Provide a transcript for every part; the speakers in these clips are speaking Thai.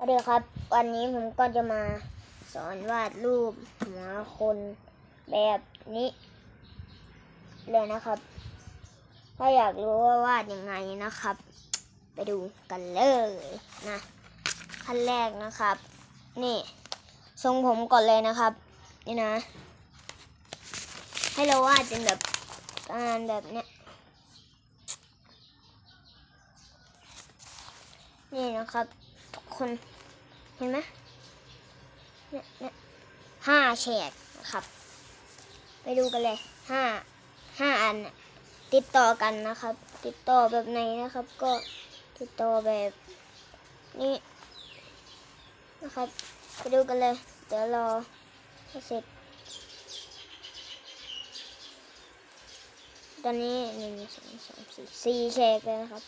สวัสดีครับ วันนี้ผมก็จะมาสอนวาดรูปหัวคนแบบนี้เลยนะครับ ถ้าอยากรู้ว่าวาดยังไงนะครับ ไปดูกันเลยนะขั้นแรกนะครับ นี่ทรงผมก่อนเลยนะครับ นี่นะ ให้เราวาดเป็นแบบประมาณแบบเนี้ยนี่นะครับ ทุกคน เห็นไหมเนี่ยเนี่ยห้าแฉกนะครับ ไปดูกันเลยห้าห้าอันติดต่อกันนะครับ ติดต่อแบบไหนนะครับ ก็ติดต่อแบบนี้นะครับ ไปดูกันเลย เดี๋ยวรอเสร็จ ตอนนี้หนึ่งสองสามสี่สี่แฉกเลยนะครับ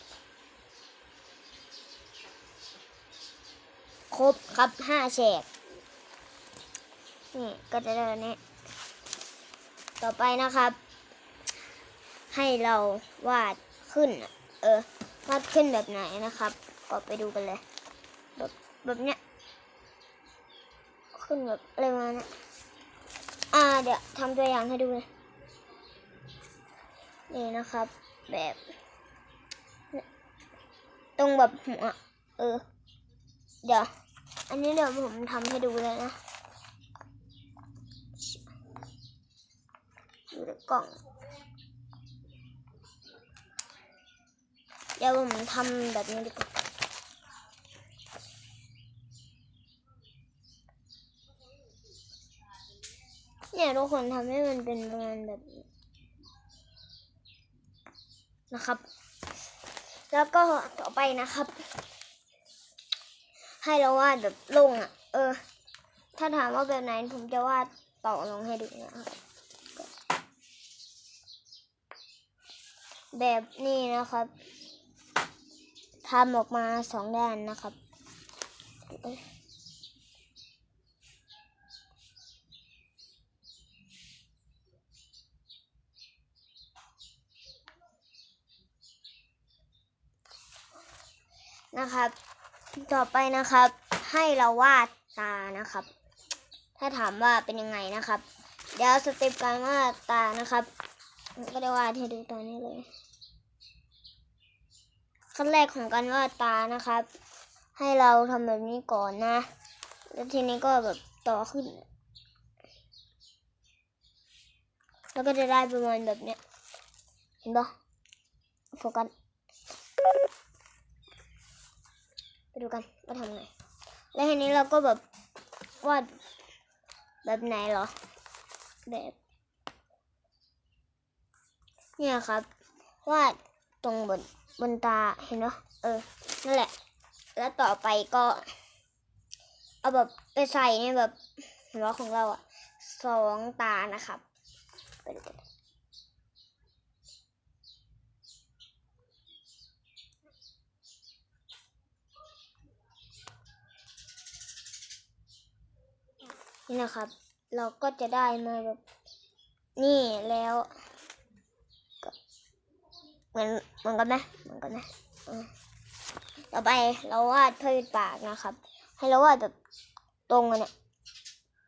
รบครับห้าแฉกนี่ก็จะได้แบบนี้ ต่อไปนะครับ ให้เราวาดขึ้น เออ วาดขึ้นแบบไหนนะครับ ก็ไปดูกันเลย แบบแบบเนี้ย ขึ้นแบบอะไรมาเนี่ยอ่า เดี๋ยวทำตัวอย่างให้ดูเลย นี่นะครับ แบบตรงแบบหัวเออ เดี๋ยว อันนี้เดี๋ยวผมทำให้ดูเลยนะอยู่ในกล่อง เดี๋ยวผมทำแบบนี้ดีกว่าเนี่ยทุกคนทำให้มันเป็นประมาณแบบนี้นะครับ แล้วก็ต่อไปนะครับ ให้เราวาดแบบลงอะ เออ ถ้าถามว่าแบบไหนผมจะวาดต่อลงให้ดูนะครับแบบนี้นะครับทำออกมาสองด้านนะครับนะครับ ต่อไปนะครับ ให้เราวาดตานะครับ ถ้าถามว่าเป็นยังไงนะครับ เดี๋ยวสเต็ปการวาดตานะครับก็ได้วาดให้ดูตอนนี้เลยขั้นแรกของการวาดตานะครับ ให้เราทำแบบนี้ก่อนนะ แล้วทีนี้ก็แบบต่อขึ้น แล้วก็จะได้ประมาณแบบเนี้ยเห็นปะโฟกัส ไป ดูกันว่าทำไง แล้วทีนี้เราก็แบบวาดแบบไหนเหรอ แบบ เนี่ยครับวาดตรงบนบนตาเห็นเนาะเออ นั่นแหละ แล้วต่อไปก็ เอาแบบไปใส่ในแบบหัวของเราอะสองตานะครับไปดูกัน นี่นะครับ เราก็จะได้มาแบบนี่แล้วเหมือนเหมือนกันไหมเหมือนกันไหมต่อไปเราวาดเพืชปากนะครับ ให้เราวาดแบบตรงกันเนี่ย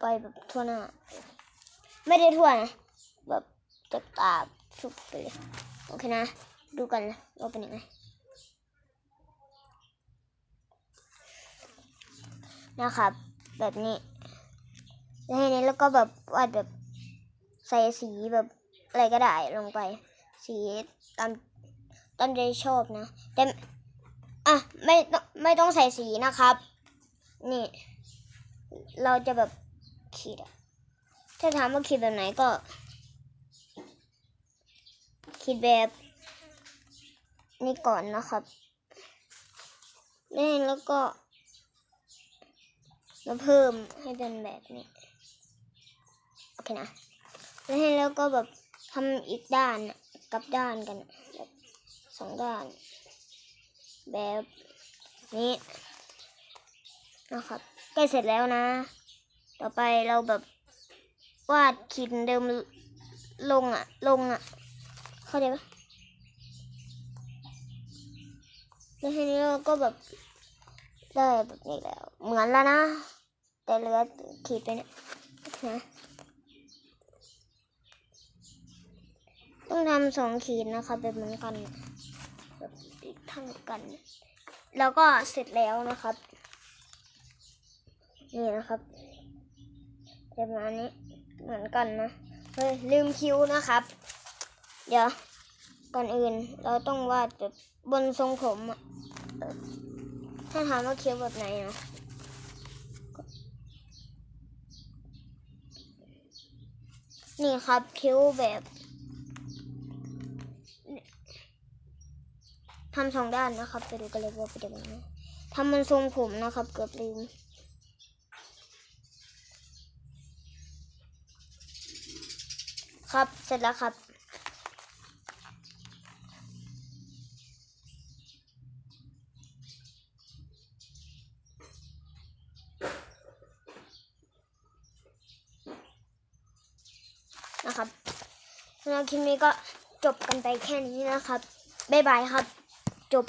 ไปแบบทั่วหน้า ไม่ได้ทั่วนะ แบบจากตาสุดไปเลยโอเคนะ ดูกันนะว่าเป็นยังไงนะครับ แบบนี้ แล้วทีนี้แล้วก็แบบวาดแบบใส่สีแบบอะไรก็ได้ลงไป สีตามตามใจชอบนะแต่อะไม่ต้องไม่ต้องใส่สีนะครับ นี่ เราจะแบบขีดถ้าถามว่าขีดแบบไหนก็ ขีดแบบนี้ก่อนนะครับแล้วแล้วก็มาเพิ่มให้เป็นแบบนี้ เคนะ แล้วให้แล้วก็แบบทำอีกด้านกับด้านกันแบบสองด้าน แบบนี้นะครับใกล้เสร็จแล้วนะ ต่อไปเราแบบวาดขีดเดิมลงอะลงอะเข้าใจปะแล้วทีนี้เราก็แบบได้แบบนี้แล้ว เหมือนแล้วนะ แต่เหลือขีดไปเนี่ยนะ ต้องทำสองขีดนะคะแบบเหมือนกันแบบเท่ากัน แล้วก็เสร็จแล้วนะครับ นี่นะครับแบบนี้เหมือนกันนะเฮ้ยลืมคิ้วนะครับ เดี๋ยวก่อนอื่นเราต้องวาดแบบบนทรงผมอะถ้าถามว่าคิ้วแบบไหนนะนี่ครับคิ้วแบบ ทำสองด้านนะครับไปดูกันเลยว่าเป็นยังไงทำมันทรงผมนะครับ เกือบลืมครับ เสร็จแล้วครับ นะครับสำหรับคลิปนี้ก็จบกันไปแค่นี้นะครับ บ๊ายบายครับ จบ